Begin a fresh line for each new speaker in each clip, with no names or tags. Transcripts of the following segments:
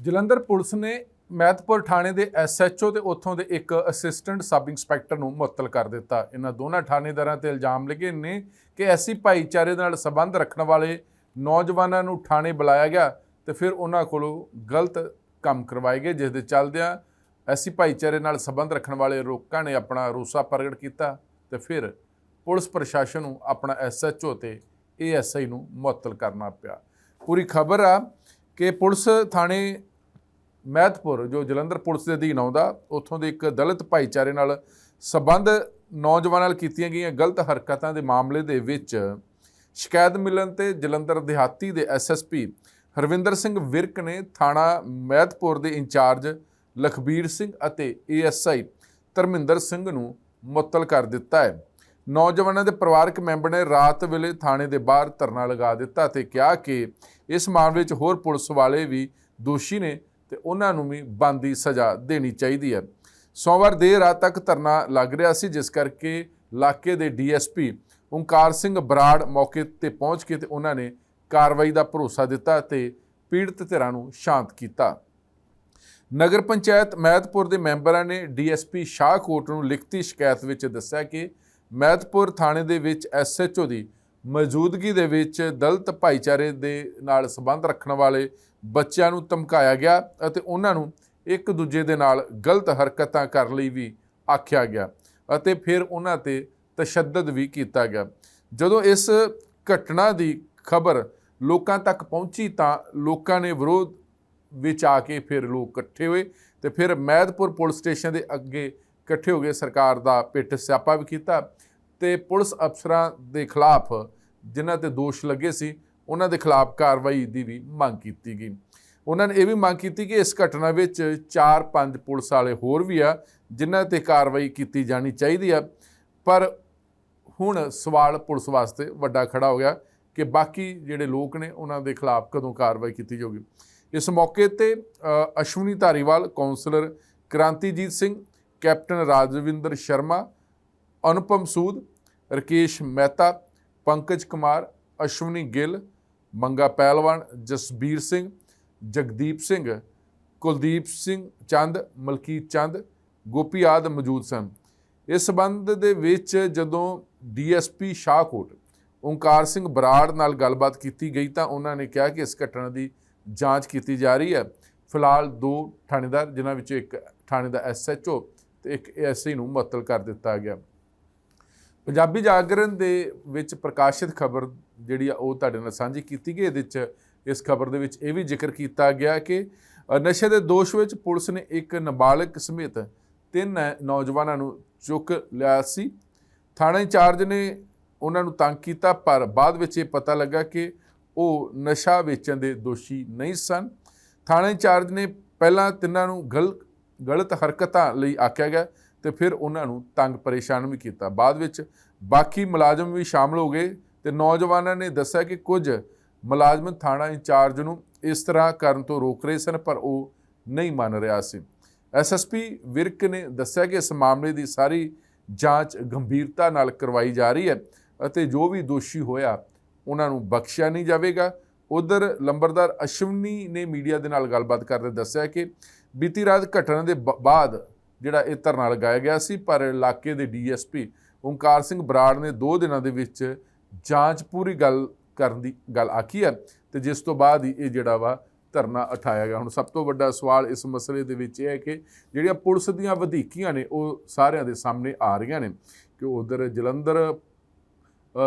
Jalandhar police ਨੇ ਮਹਿਤਪੁਰ ਥਾਣੇ ਦੇ ਐਸਐਚਓ ਤੇ ਉੱਥੋਂ ਦੇ ਇੱਕ ਅਸਿਸਟੈਂਟ ਸਬ ਇੰਸਪੈਕਟਰ ਨੂੰ ਮੁਅੱਤਲ ਕਰ ਦਿੱਤਾ। ਇਹਨਾਂ ਦੋਨਾਂ ਥਾਣੇਦਾਰਾਂ ਤੇ ਇਲਜ਼ਾਮ ਲੱਗੇ ਨੇ ਕਿ ਐਸੀ ਭਾਈਚਾਰੇ ਨਾਲ ਸੰਬੰਧ ਰੱਖਣ ਵਾਲੇ ਨੌਜਵਾਨਾਂ ਨੂੰ ਥਾਣੇ ਬੁਲਾਇਆ ਗਿਆ ਤੇ ਫਿਰ ਉਹਨਾਂ ਕੋਲੋਂ ਗਲਤ ਕੰਮ ਕਰਵਾਏ ਗਏ, ਜਿਸ ਦੇ ਚੱਲਦਿਆਂ ਐਸੀ ਭਾਈਚਾਰੇ ਨਾਲ ਸੰਬੰਧ ਰੱਖਣ ਵਾਲੇ ਲੋਕਾਂ ਨੇ ਆਪਣਾ ਰੋਸਾ ਪ੍ਰਗਟ ਕੀਤਾ ਤੇ ਫਿਰ ਪੁਲਿਸ ਪ੍ਰਸ਼ਾਸਨ ਨੂੰ ਆਪਣਾ ਐਸਐਚਓ ਤੇ ਏਐਸਆਈ ਨੂੰ ਮੁਅੱਤਲ ਕਰਨਾ ਪਿਆ। ਪੂਰੀ ਖਬਰ ਆ ਕਿ ਪੁਲਿਸ ਥਾਣੇ ਮਹਿਤਪੁਰ, ਜੋ ਜਲੰਧਰ ਪੁਲਿਸ ਦੇ ਅਧੀਨ ਆਉਂਦਾ, ਉੱਥੋਂ ਦੇ ਇੱਕ ਦਲਿਤ ਭਾਈਚਾਰੇ ਨਾਲ ਸਬੰਧ ਨੌਜਵਾਨਾਂ ਨਾਲ ਕੀਤੀਆਂ ਗਈਆਂ ਗਲਤ ਹਰਕਤਾਂ ਦੇ ਮਾਮਲੇ ਦੇ ਵਿੱਚ ਸ਼ਿਕਾਇਤ ਮਿਲਣ ਤੇ ਜਲੰਧਰ ਦਿਹਾਤੀ ਦੇ ਐਸਐਸਪੀ ਹਰਵਿੰਦਰ ਸਿੰਘ ਵਿਰਕ ਨੇ ਥਾਣਾ ਮਹਿਤਪੁਰ ਦੇ ਇੰਚਾਰਜ ਲਖਬੀਰ ਸਿੰਘ ਅਤੇ ਏਐਸਆਈ ਧਰਮਿੰਦਰ ਸਿੰਘ ਨੂੰ ਮੁਅੱਤਲ ਕਰ ਦਿੱਤਾ ਹੈ। ਨੌਜਵਾਨਾਂ ਦੇ ਪਰਿਵਾਰਕ ਮੈਂਬਰ ਨੇ ਰਾਤ ਵੇਲੇ ਥਾਣੇ ਦੇ ਬਾਹਰ ਧਰਨਾ ਲਗਾ ਦਿੱਤਾ ਤੇ ਕਿਹਾ ਕਿ ਇਸ ਮਾਮਲੇ 'ਚ ਹੋਰ ਪੁਲਿਸ ਵਾਲੇ ਵੀ ਦੋਸ਼ੀ ਨੇ ਤੇ ਉਹਨਾਂ ਨੂੰ ਵੀ ਬੰਦੀ ਸਜ਼ਾ ਦੇਣੀ ਚਾਹੀਦੀ ਹੈ। ਸੋਮਵਾਰ ਦੇਰ ਰਾਤ ਤੱਕ ਧਰਨਾ ਲੱਗ ਰਿਹਾ ਸੀ, ਜਿਸ ਕਰਕੇ ਇਲਾਕੇ ਦੇ ਡੀਐਸਪੀ ਓਂਕਾਰ ਸਿੰਘ ਬਰਾੜ ਮੌਕੇ ਤੇ ਪਹੁੰਚ ਕੇ ਤੇ ਉਹਨਾਂ ਨੇ ਕਾਰਵਾਈ ਦਾ ਭਰੋਸਾ ਦਿੱਤਾ ਤੇ ਪੀੜਤ ਧਿਰਾਂ ਨੂੰ ਸ਼ਾਂਤ ਕੀਤਾ। ਨਗਰ ਪੰਚਾਇਤ ਮਹਿਤਪੁਰ ਦੇ ਮੈਂਬਰਾਂ ਨੇ ਡੀਐਸਪੀ ਸ਼ਾਹਕੋਟ ਨੂੰ ਲਿਖਤੀ ਸ਼ਿਕਾਇਤ ਵਿੱਚ ਦੱਸਿਆ ਕਿ ਮਹਿਤਪੁਰ ਥਾਣੇ ਦੇ ਵਿੱਚ ਐਸਐਚਓ ਦੀ ਮੌਜੂਦਗੀ ਦੇ ਵਿੱਚ ਦਲਿਤ ਭਾਈਚਾਰੇ ਦੇ ਨਾਲ ਸੰਬੰਧ ਰੱਖਣ ਵਾਲੇ ਬੱਚਿਆਂ ਨੂੰ ਧਮਕਾਇਆ ਗਿਆ ਅਤੇ ਉਹਨਾਂ ਨੂੰ ਇੱਕ ਦੂਜੇ ਦੇ ਨਾਲ ਗਲਤ ਹਰਕਤਾਂ ਕਰਨ ਲਈ ਵੀ ਆਖਿਆ ਗਿਆ ਅਤੇ ਫਿਰ ਉਹਨਾਂ ਤੇ ਤਸ਼ੱਦਦ ਵੀ ਕੀਤਾ ਗਿਆ। ਜਦੋਂ ਇਸ ਘਟਨਾ ਦੀ ਖਬਰ ਲੋਕਾਂ ਤੱਕ ਪਹੁੰਚੀ ਤਾਂ ਲੋਕਾਂ ਨੇ ਵਿਰੋਧ ਵਿੱਚ ਆ ਕੇ ਫਿਰ ਲੋਕ ਇਕੱਠੇ ਹੋਏ ਤੇ ਫਿਰ ਮਹਿਦਪੁਰ ਪੁਲਿਸ ਸਟੇਸ਼ਨ ਦੇ ਅੱਗੇ ਇਕੱਠੇ ਹੋ ਗਏ ਸਰਕਾਰ ਦਾ ਪਿੱਠ ਸਿਆਪਾ ਵੀ ਕੀਤਾ ਤੇ ਪੁਲਿਸ ਅਫਸਰਾਂ ਦੇ ਖਿਲਾਫ ਜਿਨ੍ਹਾਂ ਤੇ ਦੋਸ਼ ਲੱਗੇ ਸੀ, ਉਹਨਾਂ ਦੇ ਖਿਲਾਫ ਕਾਰਵਾਈ ਦੀ ਵੀ ਮੰਗ ਕੀਤੀ ਗਈ। ਉਹਨਾਂ ਨੇ ਇਹ ਵੀ ਮੰਗ ਕੀਤੀ ਕਿ ਇਸ ਘਟਨਾ ਵਿੱਚ 4-5 ਪੁਲਿਸ ਵਾਲੇ ਹੋਰ ਵੀ ਆ, ਜਿਨ੍ਹਾਂ ਤੇ ਕਾਰਵਾਈ ਕੀਤੀ ਜਾਣੀ ਚਾਹੀਦੀ ਆ। ਪਰ ਹੁਣ ਸਵਾਲ ਪੁਲਿਸ ਵਾਸਤੇ ਵੱਡਾ ਖੜਾ ਹੋ ਗਿਆ ਕਿ ਬਾਕੀ ਜਿਹੜੇ ਲੋਕ ਨੇ, ਉਹਨਾਂ ਦੇ ਖਿਲਾਫ ਕਦੋਂ ਕਾਰਵਾਈ ਕੀਤੀ ਜਾਊਗੀ। ਇਸ ਮੌਕੇ ਤੇ ਅਸ਼ਵਨੀ ਧਾਰੀਵਾਲ ਕਾਉਂਸਲਰ ਕ੍ਰਾਂਤੀਜੀਤ ਸਿੰਘ, ਕੈਪਟਨ ਰਾਜਵਿੰਦਰ ਸ਼ਰਮਾ, ਅਨੁਪਮ ਸੂਦ ਰਕੇਸ਼ ਮਹਿਤਾ, ਪੰਕਜ ਕੁਮਾਰ, ਅਸ਼ਵਨੀ ਗਿੱਲ, ਮੰਗਾ ਪਹਿਲਵਾਨ, ਜਸਬੀਰ ਸਿੰਘ, ਜਗਦੀਪ ਸਿੰਘ, ਕੁਲਦੀਪ ਸਿੰਘ ਚੰਦ, ਮਲਕੀਤ ਚੰਦ, ਗੋਪੀ ਆਦ ਮੌਜੂਦ ਸਨ। ਇਸ ਸਬੰਧ ਦੇ ਵਿੱਚ ਜਦੋਂ ਡੀਐਸਪੀ ਸ਼ਾਹਕੋਟ ਓਂਕਾਰ ਸਿੰਘ ਬਰਾੜ ਨਾਲ ਗੱਲਬਾਤ ਕੀਤੀ ਗਈ ਤਾਂ ਉਹਨਾਂ ਨੇ ਕਿਹਾ ਕਿ ਇਸ ਘਟਨਾ ਦੀ ਜਾਂਚ ਕੀਤੀ ਜਾ ਰਹੀ ਹੈ। ਫਿਲਹਾਲ ਦੋ ਥਾਣੇਦਾਰ, ਜਿਨ੍ਹਾਂ ਵਿੱਚੋਂ ਇੱਕ ਥਾਣੇ ਦਾ ਐਸਐਚਓ ਤੇ ਇੱਕ ਐਸਆਈ ਨੂੰ ਮੁਅੱਤਲ ਕਰ ਦਿੱਤਾ ਗਿਆ। ਪੰਜਾਬੀ ਜਾਗਰਣ ਦੇ ਵਿੱਚ ਪ੍ਰਕਾਸ਼ਿਤ ਖਬਰ ਜਿਹੜੀ ਆ, ਉਹ ਤੁਹਾਡੇ ਨਾਲ ਸਾਂਝੀ ਕੀਤੀ ਗਈ, ਇਹਦੇ ਵਿੱਚ ਇਸ ਖਬਰ ਦੇ ਵਿੱਚ ਇਹ ਵੀ ਜ਼ਿਕਰ ਕੀਤਾ ਗਿਆ ਕਿ ਨਸ਼ੇ ਦੇ ਦੋਸ਼ ਵਿੱਚ ਪੁਲਿਸ ਨੇ ਇੱਕ ਨਾਬਾਲਗ ਸਮੇਤ ਤਿੰਨ ਨੌਜਵਾਨਾਂ ਨੂੰ ਚੁੱਕ ਲਿਆ ਸੀ। ਥਾਣਾ ਇੰਚਾਰਜ ਨੇ ਉਹਨਾਂ ਨੂੰ ਤੰਗ ਕੀਤਾ, ਪਰ ਬਾਅਦ ਵਿੱਚ ਇਹ ਪਤਾ ਲੱਗਾ ਕਿ ਉਹ ਨਸ਼ਾ ਵੇਚਣ ਦੇ ਦੋਸ਼ੀ ਨਹੀਂ ਸਨ। ਥਾਣਾ ਇੰਚਾਰਜ ਨੇ ਪਹਿਲਾਂ ਤਿੰਨਾਂ ਨੂੰ ਗਲ ਗਲਤ ਹਰਕਤਾਂ ਲਈ ਆਖਿਆ ਗਿਆ ਤੇ ਫਿਰ ਉਹਨਾਂ ਨੂੰ ਤੰਗ ਪਰੇਸ਼ਾਨ ਵੀ ਕੀਤਾ। ਬਾਅਦ ਵਿੱਚ ਬਾਕੀ ਮੁਲਾਜ਼ਮ ਵੀ ਸ਼ਾਮਲ ਹੋ ਗਏ ਤੇ ਨੌਜਵਾਨਾਂ ਨੇ ਦੱਸਿਆ ਕਿ ਕੁਝ ਮੁਲਾਜ਼ਮ ਥਾਣਾ ਇੰਚਾਰਜ ਨੂੰ ਇਸ ਤਰ੍ਹਾਂ ਕਰਨ ਤੋਂ ਰੋਕ ਰਹੇ ਸਨ, ਪਰ ਉਹ ਨਹੀਂ ਮੰਨ ਰਿਹਾ ਸੀ। ਐਸਐਸਪੀ ਵਿਰਕ ਨੇ ਦੱਸਿਆ ਕਿ ਇਸ ਮਾਮਲੇ ਦੀ ਸਾਰੀ ਜਾਂਚ ਗੰਭੀਰਤਾ ਨਾਲ ਕਰਵਾਈ ਜਾ ਰਹੀ ਹੈ ਅਤੇ ਜੋ ਵੀ ਦੋਸ਼ੀ ਹੋਇਆ, ਉਹਨਾਂ ਨੂੰ ਬਖਸ਼ਿਆ ਨਹੀਂ ਜਾਵੇਗਾ। ਉਧਰ ਲੰਬਰਦਾਰ ਅਸ਼ਵਨੀ ਨੇ ਮੀਡੀਆ ਦੇ ਨਾਲ ਗੱਲਬਾਤ ਕਰਦੇ ਦੱਸਿਆ ਕਿ ਬੀਤੀ ਰਾਤ ਘਟਨਾ ਦੇ ਬ- ਬਾਅਦ ਜਿਹੜਾ ਇਹ ਧਰਨਾ ਲਗਾਇਆ ਗਿਆ ਸੀ, ਪਰ ਇਲਾਕੇ ਦੇ ਡੀਐਸਪੀ ਓਂਕਾਰ ਸਿੰਘ ਬਰਾੜ ਨੇ 2 ਦਿਨਾਂ ਦੇ ਵਿੱਚ ਜਾਂਚ ਪੂਰੀ ਗੱਲ ਕਰਨ ਦੀ ਗੱਲ ਆਖੀ ਹੈ ਤੇ ਜਿਸ ਤੋਂ ਬਾਅਦ ਹੀ ਇਹ ਜਿਹੜਾ ਵਾ ਧਰਨਾ ਉਠਾਇਆ ਗਿਆ। ਹੁਣ ਸਭ ਤੋਂ ਵੱਡਾ ਸਵਾਲ ਇਸ ਮਸਲੇ ਦੇ ਵਿੱਚ ਇਹ ਹੈ ਕਿ ਜਿਹੜੀਆਂ ਪੁਲਿਸ ਦੀਆਂ ਵਧੀਕੀਆਂ ਨੇ, ਉਹ ਸਾਰਿਆਂ ਦੇ ਸਾਹਮਣੇ ਆ ਰਹੀਆਂ ਨੇ ਕਿ ਉਧਰ ਜਲੰਧਰ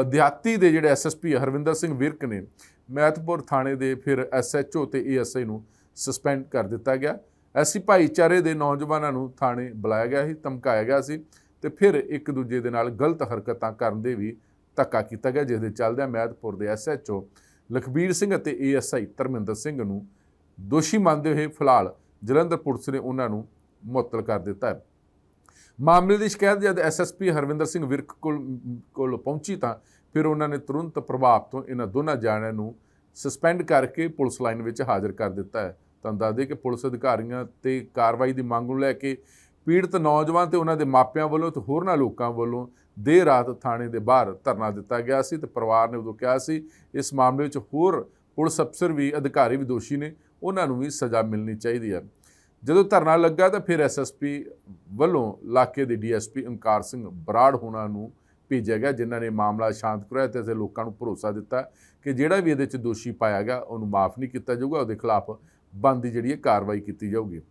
ਦਿਹਾਤੀ ਦੇ ਜਿਹੜੇ ਐਸਐਸਪੀ ਹਰਵਿੰਦਰ ਸਿੰਘ ਵਿਰਕ ਨੇ ਮਹਿਤਪੁਰ ਥਾਣੇ ਦੇ ਫਿਰ ਐਸਐਚਓ ਤੇ ਏਐਸਆਈ ਨੂੰ ਸਸਪੈਂਡ ਕਰ ਦਿੱਤਾ ਗਿਆ। ਐਸੀ ਭਾਈਚਾਰੇ ਦੇ ਨੌਜਵਾਨਾਂ ਨੂੰ ਥਾਣੇ ਬੁਲਾਇਆ ਗਿਆ ਸੀ, ਧਮਕਾਇਆ ਗਿਆ ਸੀ ਤੇ ਫਿਰ ਇੱਕ ਦੂਜੇ ਦੇ ਨਾਲ ਗਲਤ ਹਰਕਤਾਂ ਕਰਨ ਦੇ ਵੀ ਧੱਕਾ ਕੀਤਾ ਗਿਆ, ਜਿਸ ਦੇ ਚੱਲਦਿਆਂ ਮਹਿਤਪੁਰ ਦੇ ਐਸਐਚਓ ਲਖਬੀਰ ਸਿੰਘ ਅਤੇ ਏਐਸਆਈ ਧਰਮਿੰਦਰ ਸਿੰਘ ਨੂੰ ਦੋਸ਼ੀ ਮੰਨਦੇ ਹੋਏ ਫਿਲਹਾਲ ਜਲੰਧਰ ਪੁਲਿਸ ਨੇ ਉਹਨਾਂ ਨੂੰ ਮੁਅੱਤਲ ਕਰ ਦਿੱਤਾ ਹੈ। ਮਾਮਲੇ ਦੀ ਸ਼ਿਕਾਇਤ ਜਦ ਐਸਐਸਪੀ ਹਰਵਿੰਦਰ ਸਿੰਘ ਵਿਰਕ ਕੋਲ ਕੋਲ ਪਹੁੰਚੀ ਤਾਂ ਫਿਰ ਉਹਨਾਂ ਨੇ ਤੁਰੰਤ ਪ੍ਰਭਾਵ ਤੋਂ ਇਹਨਾਂ ਦੋਨਾਂ ਜਾਣਿਆਂ ਨੂੰ ਸਸਪੈਂਡ ਕਰਕੇ ਪੁਲਿਸ ਲਾਈਨ ਵਿੱਚ ਹਾਜ਼ਰ ਕਰ ਦਿੱਤਾ ਹੈ। ਤਾਂ ਦੱਸਦੇ ਕਿ ਪੁਲਿਸ ਅਧਿਕਾਰੀਆਂ ਤੇ ਕਾਰਵਾਈ ਦੀ ਮੰਗ ਨੂੰ ਲੈ ਕੇ ਪੀੜਤ ਨੌਜਵਾਨ ਤੇ ਉਹਨਾਂ ਦੇ ਮਾਪਿਆਂ ਵੱਲੋਂ ਤੇ ਹੋਰਨਾਂ ਲੋਕਾਂ ਵੱਲੋਂ ਦੇਰ ਰਾਤ ਥਾਣੇ ਦੇ ਬਾਹਰ ਧਰਨਾ ਦਿੱਤਾ ਗਿਆ ਸੀ ਤੇ ਪਰਿਵਾਰ ਨੇ ਉਦੋਂ ਕਿਹਾ ਸੀ, ਇਸ ਮਾਮਲੇ ਵਿੱਚ ਹੋਰ ਪੁਲਿਸ ਅਫਸਰ ਵੀ, ਅਧਿਕਾਰੀ ਵੀ ਦੋਸ਼ੀ ਨੇ, ਉਹਨਾਂ ਨੂੰ ਵੀ ਸਜ਼ਾ ਮਿਲਣੀ ਚਾਹੀਦੀ ਹੈ। ਜਦੋਂ ਧਰਨਾ ਲੱਗਾ ਤਾਂ ਫਿਰ ਐਸਐਸਪੀ ਵੱਲੋਂ ਇਲਾਕੇ ਦੇ ਡੀਐਸਪੀ ਅੰਕਾਰ ਸਿੰਘ ਬਰਾੜ ਹੋਣਾ ਨੂੰ ਭੇਜਿਆ ਗਿਆ, ਜਿਨ੍ਹਾਂ ਨੇ ਮਾਮਲਾ ਸ਼ਾਂਤ ਕਰਾਇਆ ਤੇ ਅਸੀਂ ਲੋਕਾਂ ਨੂੰ ਭਰੋਸਾ ਦਿੱਤਾ ਕਿ ਜਿਹੜਾ ਵੀ ਇਹਦੇ 'ਚ ਦੋਸ਼ੀ ਪਾਇਆ ਗਿਆ, ਉਹਨੂੰ ਮਾਫ ਨਹੀਂ ਕੀਤਾ ਜਾਊਗਾ, ਉਹਦੇ ਖਿਲਾਫ ਬਣਦੀ ਜਿਹੜੀ ਹੈ ਕਾਰਵਾਈ ਕੀਤੀ ਜਾਊਗੀ।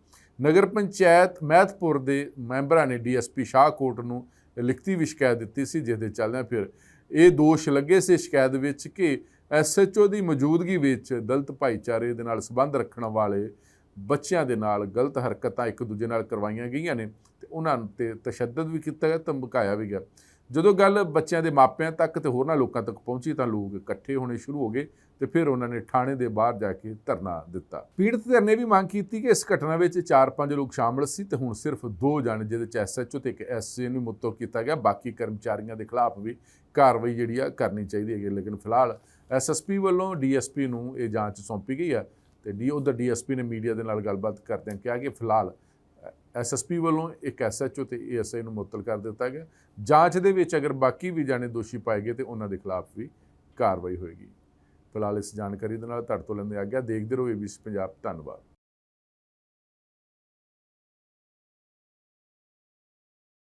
ਨਗਰ ਪੰਚਾਇਤ ਮਹਿਤਪੁਰ ਦੇ ਮੈਂਬਰਾਂ ਨੇ ਡੀਐਸਪੀ ਸ਼ਾਹਕੋਟ ਨੂੰ ਲਿਖਤੀ ਵੀ ਸ਼ਿਕਾਇਤ ਦਿੱਤੀ ਸੀ, ਜਿਸ ਦੇ ਚੱਲਦਿਆਂ ਫਿਰ ਇਹ ਦੋਸ਼ ਲੱਗੇ ਸੀ ਸ਼ਿਕਾਇਤ ਵਿੱਚ ਕਿ ਐਸਐਚਓ ਦੀ ਮੌਜੂਦਗੀ ਵਿੱਚ ਦਲਤ ਭਾਈਚਾਰੇ ਦੇ ਨਾਲ ਸੰਬੰਧ ਰੱਖਣ ਵਾਲੇ ਬੱਚਿਆਂ ਦੇ ਨਾਲ ਗਲਤ ਹਰਕਤਾਂ ਇੱਕ ਦੂਜੇ ਨਾਲ ਕਰਵਾਈਆਂ ਗਈਆਂ ਨੇ ਤੇ ਉਹਨਾਂ ਤੇ ਤਸ਼ੱਦਦ ਵੀ ਕੀਤਾ ਗਿਆ, ਧਮਕਾਇਆ ਵੀ ਗਿਆ। ਜਦੋਂ ਗੱਲ ਬੱਚਿਆਂ ਦੇ ਮਾਪਿਆਂ ਤੱਕ ਤੇ ਹੋਰਨਾਂ ਲੋਕਾਂ ਤੱਕ ਪਹੁੰਚੀ ਤਾਂ ਲੋਕ ਇਕੱਠੇ ਹੋਣੇ ਸ਼ੁਰੂ ਹੋ ਗਏ। ਤੇ ਫਿਰ ਉਹਨਾਂ ਨੇ ਥਾਣੇ ਦੇ ਬਾਹਰ ਜਾ ਕੇ ਧਰਨਾ ਦਿੱਤਾ। ਪੀੜਤ ਧਿਰ ਨੇ ਵੀ ਮੰਗ ਕੀਤੀ ਕਿ ਇਸ ਘਟਨਾ ਵਿੱਚ 4-5 ਲੋਕ ਸ਼ਾਮਲ ਸੀ ਤੇ ਹੁਣ ਸਿਰਫ ਦੋ ਜਣੇ, ਜਿਹਦੇ ਚ ਐਸਐਚਓ ਤੇ ਇੱਕ ਐਸਏ ਨੂੰ ਮੁੱਤੋਂ ਕੀਤਾ ਗਿਆ। ਬਾਕੀ ਕਰਮਚਾਰੀਆਂ ਦੇ ਖਿਲਾਫ ਵੀ ਕਾਰਵਾਈ ਜਿਹੜੀ ਆ ਕਰਨੀ ਚਾਹੀਦੀ ਹੈ। ਲੇਕਿਨ ਫਿਲਹਾਲ ਐਸਐਸਪੀ ਵੱਲੋਂ ਡੀਐਸਪੀ ਨੂੰ ਇਹ ਜਾਂਚ ਸੌਂਪੀ ਗਈ ਹੈ ਤੇ ਡੀ ਉਹਦਾ ਡੀਐਸਪੀ ਨੇ ਮੀਡੀਆ ਦੇ ਨਾਲ ਗੱਲਬਾਤ ਕਰਦਿਆਂ ਕਿਹਾ ਕਿ ਫਿਲਹਾਲ ਐਸਐਸਪੀ ਵੱਲੋਂ ਇੱਕ ਐਸਐਚਓ ਤੇ ਏਐਸਆਈ ਨੂੰ ਮੁਅੱਤਲ ਕਰ ਦਿੱਤਾ ਗਿਆ। ਜਾਂਚ ਦੇ ਵਿੱਚ ਅਗਰ ਬਾਕੀ ਵੀ ਜਾਣੇ ਦੋਸ਼ੀ ਪਾਏ ਗਏ ਤੇ ਉਹਨਾਂ ਦੇ ਖਿਲਾਫ ਵੀ ਕਾਰਵਾਈ ਹੋਏਗੀ। ਫਿਲਹਾਲ ਇਸ ਜਾਣਕਾਰੀ ਦੇ ਨਾਲ ਤੁਹਾਡੇ ਤੋਂ ਲੈਂਦੇ ਆ ਗਿਆ ਦੇਖਦੇ ਰਹੋ ਏਬੀਸੀ ਪੰਜਾਬ। ਧੰਨਵਾਦ।